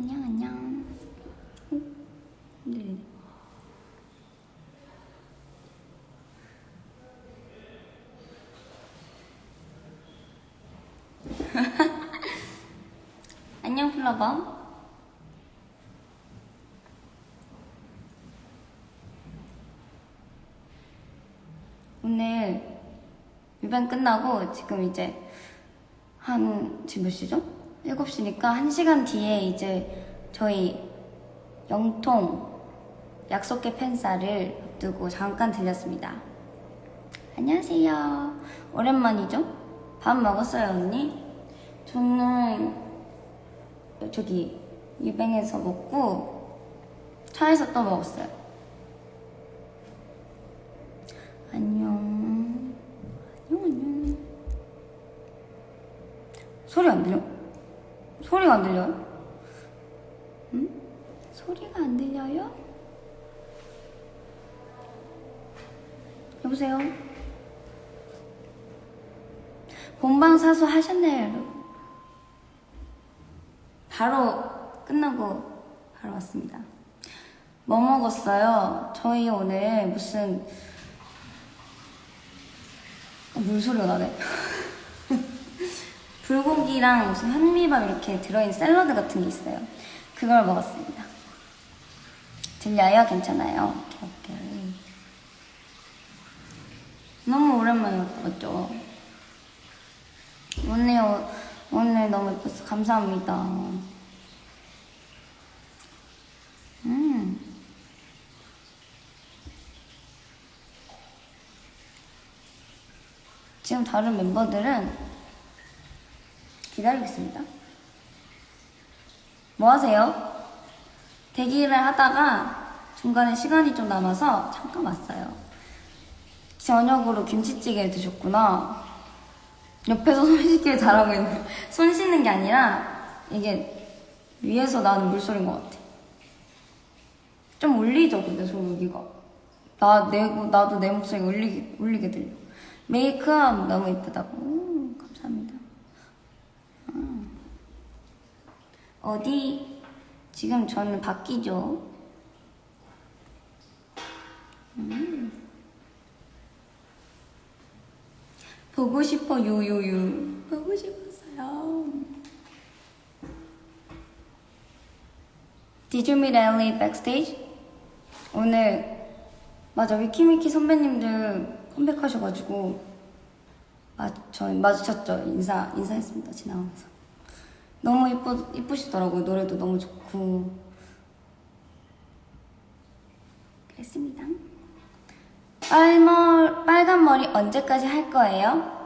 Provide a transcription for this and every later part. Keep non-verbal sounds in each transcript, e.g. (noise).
안녕 안녕 어? 네. (laughs) 안녕 플라범 오늘 유반 끝나고 지금 이제 한 지금 몇 시죠? 7시니까 1시간 뒤에 이제 저희 영통 약속의 팬사를 앞두고 잠깐 들렸습니다. 안녕하세요. 오랜만이죠? 밥 먹었어요, 언니? 저는 저기 유뱅에서 먹고 차에서 또 먹었어요. 안녕. 안녕, 안녕. 소리 안 들려? 소리가 안 들려요? 응? 소리가 안 들려요? 여보세요? 본방 사수 하셨나요, 여러분? 바로 끝나고 바로 왔습니다. 뭐 먹었어요? 저희 오늘 무슨 어, 물 소리가 나네. (laughs) 불고기랑 무슨 현미밥 이렇게 들어있는 샐러드 같은 게 있어요. 그걸 먹었습니다. 들려요? 괜찮아요? 오케이, 오케이. 너무 맞죠? 오늘, 오늘 너무 예뻤어. 감사합니다. 음. 지금 다른 멤버들은 기다리고 있습니다. 뭐 하세요? 대기를 하다가 중간에 시간이 좀 남아서 잠깐 왔어요. 저녁으로 김치찌개 드셨구나. 옆에서 손 씻기를 잘하고 있는. 손 씻는 게 아니라 이게 위에서 나는 물소리인 것 같아. 좀 울리죠, 근데 저 여기가. 나, 내고, 나도 내 목소리가 울리게, 울리게 들려. 메이크업 너무 예쁘다고. 오, 감사합니다. 음. 어디, 지금 저는 바뀌죠. 음. 보고 싶어, 유유유. 보고 싶었어요. Did you meet Ellie backstage? 오늘 맞아 위키미키 선배님들 컴백하셔가지고 아 저희 마주쳤죠 인사 인사했습니다 지나가면서 너무 이쁘 이쁘시더라고요 노래도 너무 좋고 그랬습니다. 빨머 빨간 머리 언제까지 할 거예요?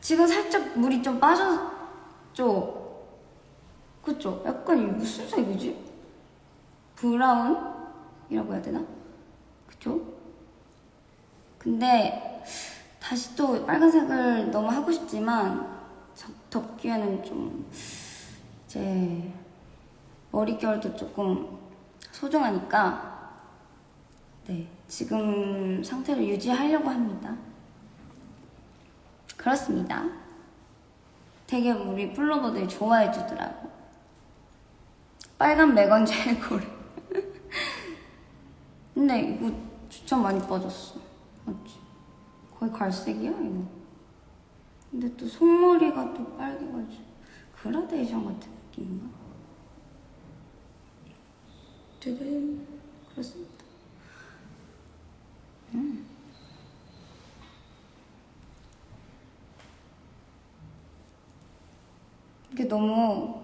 지금 살짝 물이 좀 빠졌죠. 그쵸? 약간 이 무슨 색이지? 브라운이라고 해야 되나? 그쵸? 근데 다시 또 빨간색을 너무 하고 싶지만 저- 덮기에는 좀 이제 머릿결도 조금 소중하니까 네 지금 상태를 유지하려고 합니다. 그렇습니다. 되게 우리 플로버들이 좋아해 주더라고. 빨간 맥건 최고래. (laughs) 근데 이거 진짜 많이 빠졌어. 맞지? 거의 갈색이야, 이거. 근데 또 속머리가 또 빨개가지고. 그라데이션 같은 느낌인가? 짜잔. 그렇습니다. 음. 이게 너무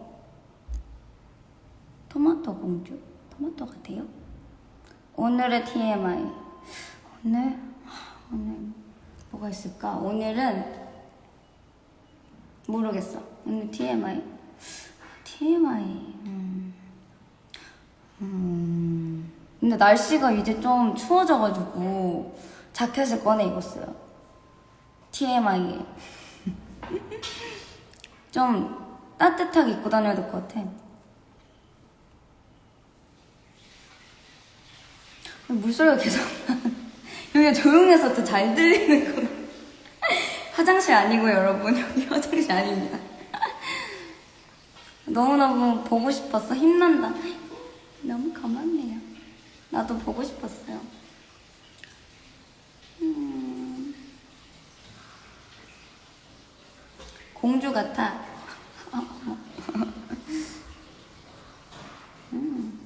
토마토 공주? 토마토 같아요? 오늘의 TMI. 오늘? 하, 오늘 뭐가 있을까? 오늘은 모르겠어. 오늘 TMI. TMI. 음. 음. 근데 날씨가 이제 좀 추워져가지고 자켓을 꺼내 입었어요. TMI에. (laughs) 좀 따뜻하게 입고 다녀야 될 것 같아. 물소리가 계속 나. 여기가 (laughs) 조용해서 더 잘 들리는 거. 화장실 아니고 여러분 (laughs) 여기 화장실 아닙니다. (laughs) 너무너무 뭐 보고 싶었어. 힘난다. 너무 감았네요. 나도 보고 싶었어요. 음. 공주 같아. (laughs) 음.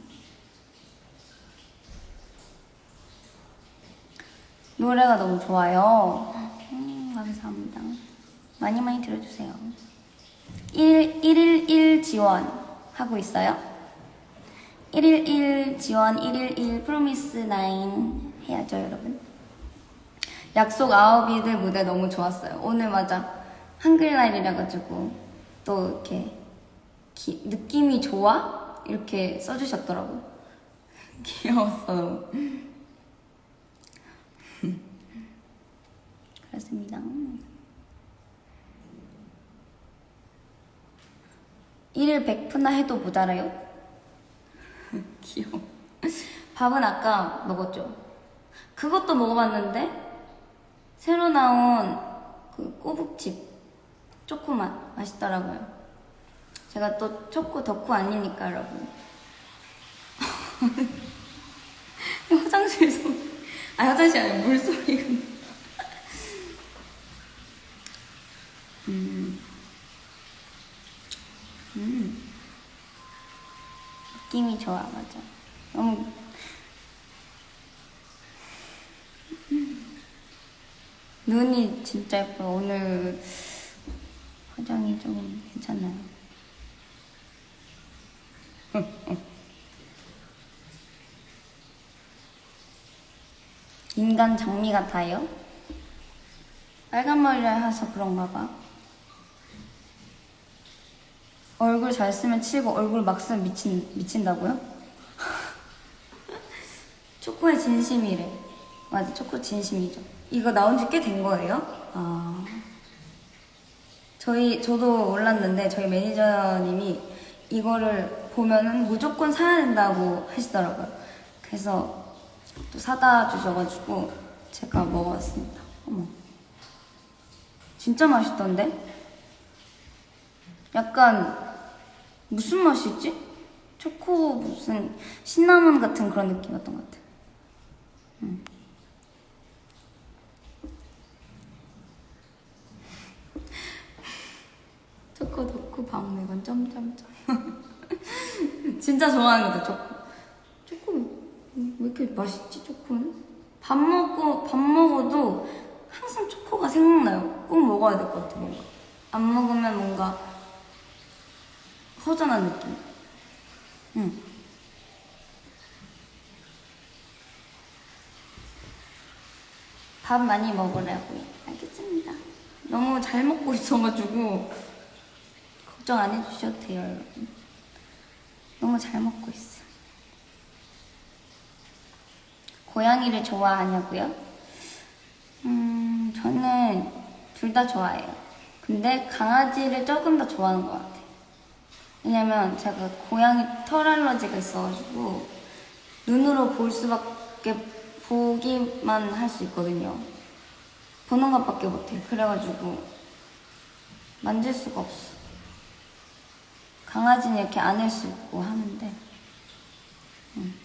노래가 너무 좋아요. 음, 감사합니다. 많이 많이 들어주세요. 1, 111 지원 하고 있어요. 111 지원 111 프로미스 9 해야죠, 여러분. 약속 아홉이들 무대 너무 좋았어요. 오늘 맞아. 한글날이라 가지고 또 이렇게 기- 느낌이 좋아? 이렇게 써주셨더라고요. (laughs) 귀여웠어. (laughs) 그렇습니다. 1일 100푸나 해도 모자라요? (laughs) 귀여워. 밥은 아까 먹었죠? 그것도 먹어봤는데 새로 나온 그 꼬북칩 초코맛 맛있더라고요. 제가 또 초코 덕후 아니니까 여러분. (laughs) 화장실 소리. 아 화장실 아니라 물 소리가. 음. 음. 느낌이 좋아 맞아. 너무 눈이 진짜 예뻐요. 오늘 화장이 조금 괜찮나요? (laughs) 인간 장미 같아요? 빨간 머리를 해서 그런가 봐. 얼굴 잘 쓰면 치고 얼굴 막 쓰면 미친, 미친다고요? (laughs) 초코의 진심이래. 맞아, 초코 진심이죠. 이거 나온 지 꽤 된 거예요? 아. 저희, 저도 몰랐는데, 저희 매니저님이 이거를 보면은 무조건 사야 된다고 하시더라고요. 그래서 또 사다 주셔가지고 제가 먹어봤습니다. 어머. 진짜 맛있던데? 약간 무슨 맛이지? 초코 무슨 신라면 같은 그런 느낌이었던 것 같아. 음. (laughs) 초코 덕후 박물관 점점점. 진짜 좋아하는 거죠 초코. 초코 왜 이렇게 맛있지 초코는? 밥 먹고 밥 먹어도 항상 초코가 생각나요. 꼭 먹어야 될 것 같아 뭔가. 안 먹으면 뭔가 허전한 느낌. 응. 밥 많이 먹으라고요. 알겠습니다. 너무 잘 먹고 있어가지고 걱정 안 해주셔도 돼요, 여러분. 너무 잘 먹고 있어. 고양이를 좋아하냐고요? 음, 저는 둘 다 좋아해요. 근데 강아지를 조금 더 좋아하는 것 같아요. 왜냐면 제가 고양이 털 알러지가 있어가지고 눈으로 볼 수밖에 보기만 할 수 있거든요. 보는 것밖에 못해. 그래가지고 만질 수가 없어. 강아지는 이렇게 안을 수 있고 하는데. 음.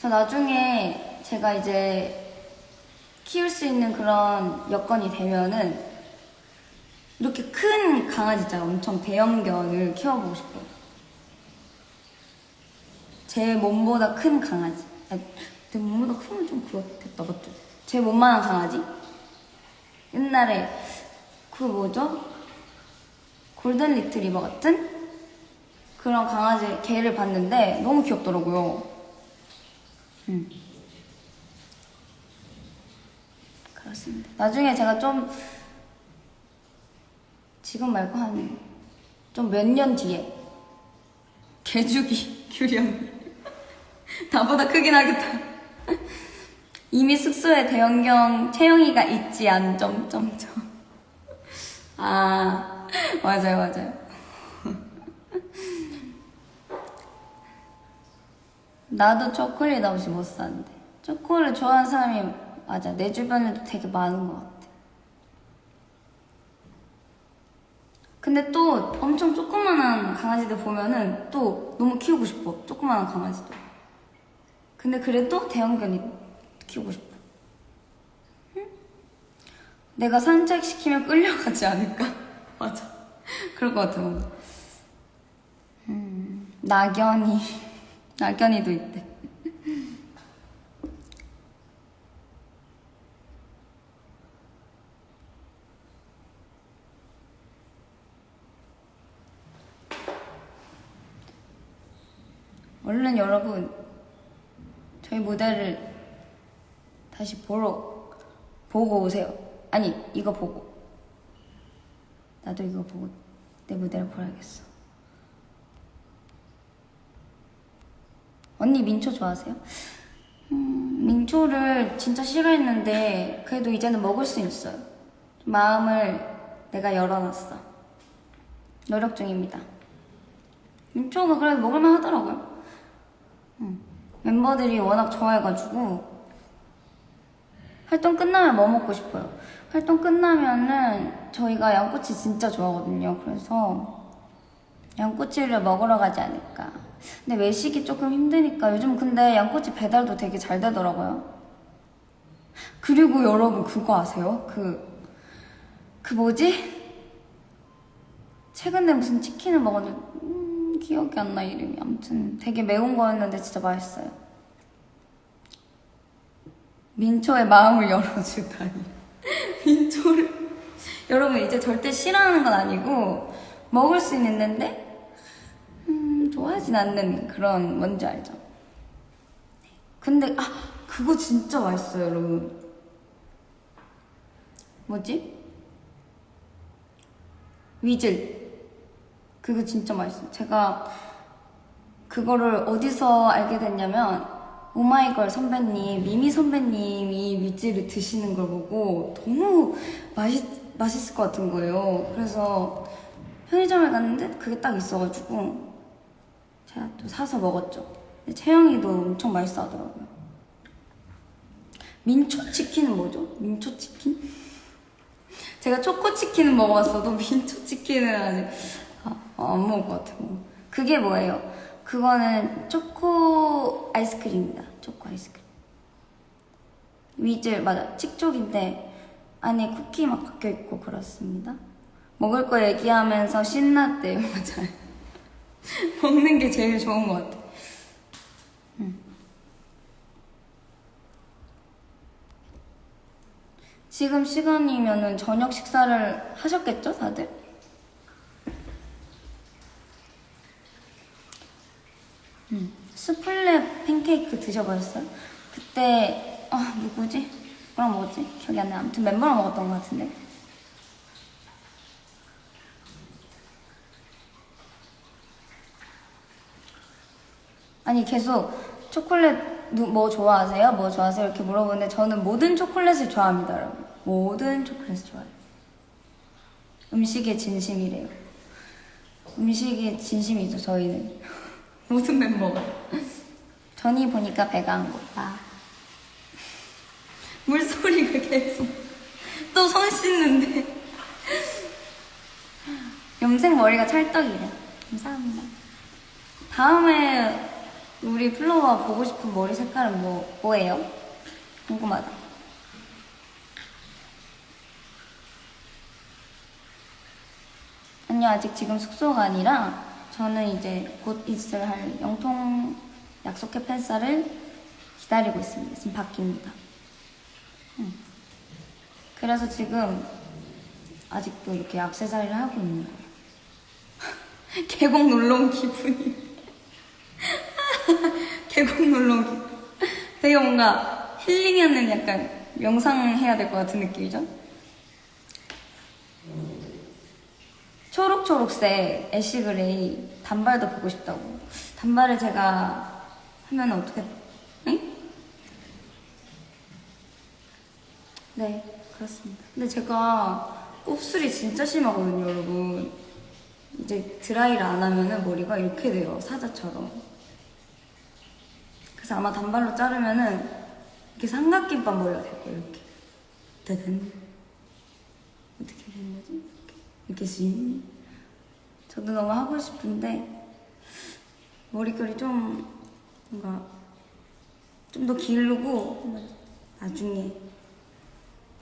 저 나중에 제가 이제 키울 수 있는 그런 여건이 되면은 이렇게 큰 강아지 있잖아요. 엄청 대형견을 키워보고 싶어요. 제 몸보다 큰 강아지. 아, 내 몸보다 크면 좀 그렇겠다, 맞죠? 제 몸만한 강아지? 옛날에 그 뭐죠? 골든 리트리버 같은 그런 강아지 개를 봤는데 너무 귀엽더라고요. 음. 그렇습니다. 나중에 제가 좀 지금 말고 한 좀 몇 년 뒤에 개주기 규령 나보다 크긴 하겠다. (laughs) 이미 숙소에 대형경 채영이가 있지 않 점점점. 아 맞아요 맞아요. (laughs) 나도 초콜릿 없이 못 사는데 초콜릿 좋아하는 사람이 맞아 내 주변에도 되게 많은 것 같아. 근데 또 엄청 조그만한 강아지들 보면은 또 너무 키우고 싶어 조그만한 강아지도. 근데 그래도 대형견이 키우고 싶어. 응? 내가 산책시키면 끌려가지 않을까? (laughs) 맞아. 그럴 것 같아, 뭔가. 음, 낙연이. (laughs) 낙견이도 있대. 얼른 여러분 저희 무대를 다시 보러 보고 오세요. 아니 이거 보고 나도 이거 보고 내 무대를 보야겠어. 언니 민초 좋아하세요? 음, 민초를 진짜 싫어했는데 그래도 이제는 먹을 수 있어요. 마음을 내가 열어놨어. 노력 중입니다. 민초가 그래도 먹을만 하더라고요. 음, 멤버들이 워낙 좋아해가지고 활동 끝나면 뭐 먹고 싶어요? 활동 끝나면은 저희가 양꼬치 진짜 좋아하거든요. 그래서 양꼬치를 먹으러 가지 않을까. 근데 외식이 조금 힘드니까 요즘 근데 양꼬치 배달도 되게 잘 되더라고요. 그리고 여러분 그거 아세요? 그, 그 뭐지? 최근에 무슨 치킨을 먹었는데, 음, 기억이 안 나, 이름이. 아무튼 되게 매운 거였는데 진짜 맛있어요. 민초의 마음을 열어주다니. (laughs) 민초를. 여러분, 이제 절대 싫어하는 건 아니고, 먹을 수는 있는데, 음, 좋아하진 않는 그런, 뭔지 알죠? 근데, 아, 그거 진짜 맛있어요, 여러분. 뭐지? 위즐. 그거 진짜 맛있어요. 제가 그거를 어디서 알게 됐냐면, 오마이걸 선배님, 미미 선배님이 위즐을 드시는 걸 보고 너무 맛있, 맛있을 것 같은 거예요. 그래서 편의점에 갔는데 그게 딱 있어가지고 제가 또 사서 먹었죠. 채영이도 엄청 맛있어 하더라고요. 민초 치킨은 뭐죠? 민초 치킨? 제가 초코 치킨은 먹어봤어도 민초 치킨은 아직 아, 안 먹을 것 같아요. 그게 뭐예요? 그거는 초코 아이스크림입니다. 초코 아이스크림. 위즐 맞아 칙촉인데 안에 쿠키 막 박혀 있고 그렇습니다. 먹을 거 얘기하면서 신났대요. (laughs) 맞아요. 먹는 게 제일 좋은 것 같아. 음. 지금 시간이면은 저녁 식사를 하셨겠죠, 다들? 음. 스플랩 팬케이크 드셔보셨어요? 그때 아 누구지? 누구랑 먹었지? 기억이 안 나. 아무튼 멤버랑 먹었던 것 같은데. 아니 계속 초콜릿 누- 뭐 좋아하세요? 뭐 좋아하세요? 이렇게 물어보는데 저는 모든 초콜릿을 좋아합니다, 여러분. 모든 초콜릿을 좋아해요. 음식에 진심이래요. 음식에 진심이죠, 저희는. 모든 멤버가. 전이 보니까 배가 안 고파. 물소리가 계속. 또 손 씻는데. 염색 머리가 찰떡이래. 감사합니다. 다음에 우리 플로워 보고 싶은 머리 색깔은 뭐, 뭐예요? 궁금하다. 아니요, 아직 지금 숙소가 아니라 저는 이제 곧 있을 할 영통 약속회 팬싸를 기다리고 있습니다. 지금 바뀝니다. 음. 그래서 지금 아직도 이렇게 악세사리를 하고 있는 거예요. (laughs) 계곡 놀러 온 기분이. (laughs) 계곡 놀러 온 기분. 되게 뭔가 힐링하는 약간 명상 해야 될 것 같은 느낌이죠? 초록초록색 애쉬 그레이 단발도 보고 싶다고. 단발을 제가 하면 어떻게, 응? 네, 그렇습니다. 근데 제가 곱슬이 진짜 심하거든요, 여러분. 이제 드라이를 안 하면은 머리가 이렇게 돼요, 사자처럼. 그래서 아마 단발로 자르면은 이렇게 삼각김밥 머리가 될 거예요, 이렇게. 짜잔. 어떻게 되는 거지? 씩. 저도 너무 하고 싶은데, 머릿결이 좀, 뭔가, 좀 더 기르고, 나중에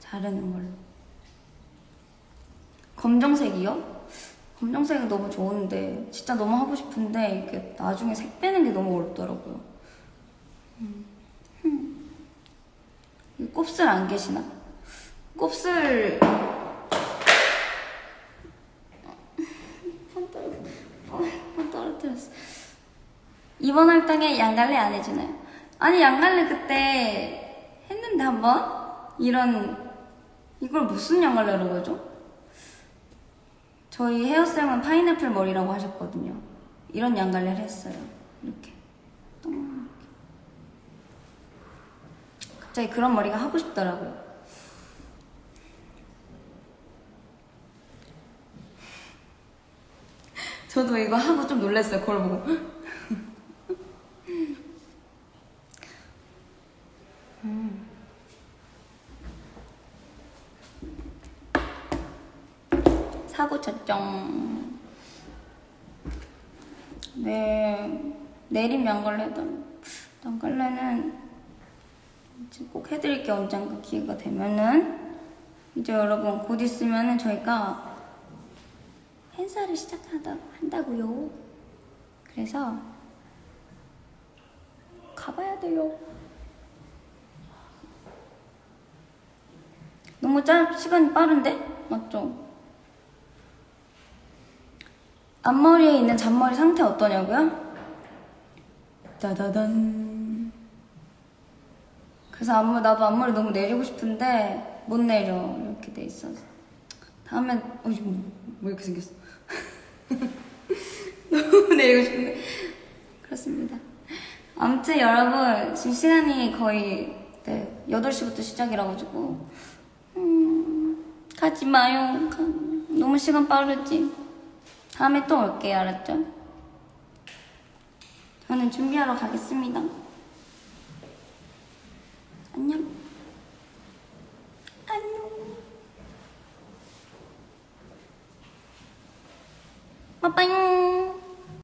자르는 걸로. 검정색이요? 검정색이 너무 좋은데 진짜 너무 하고 싶은데 이게 나중에 색 빼는 게 너무 어렵더라고요. 음. 음. 이 곱슬 안 계시나? 곱슬 폰 떨어- 폰- 폰 떨어뜨렸어. 이번 활동에 양갈래 안 해주나요? 아니 양갈래 그때 했는데 한번 이런 이걸 무슨 양갈래라고 하죠? 저희 헤어쌤은 파인애플 머리라고 하셨거든요. 이런 양갈래를 했어요. 이렇게. 갑자기 그런 머리가 하고 싶더라고요. (laughs) 저도 이거 하고 좀 놀랐어요. 그걸 보고 쳤죠. 네, 내림 양갈래던 양갈래는 이제 꼭 해드릴게요. 언젠가 기회가 되면은 이제 여러분 곧 있으면은 저희가 행사를 시작하다 한다고요. 그래서 가봐야 돼요. 너무 짧 시간이 빠른데 맞죠? 앞머리에 있는 잔머리 상태 어떠냐고요? 따다단. 그래서 앞머리, 나도 앞머리 너무 내리고 싶은데 못 내려. 이렇게 돼 있어서. 다음엔, 어, 이거 뭐, 뭐 이렇게 생겼어? (laughs) 너무 내리고 싶은데. 그렇습니다. 아무튼 여러분, 지금 시간이 거의 네, 8시부터 시작이라 가지고 음, 가지 마요. 가- 너무 시간 빠르지. 다음에 또 올게요, 알았죠? 저는 준비하러 가겠습니다. 안녕. 안녕. 빠빠잉.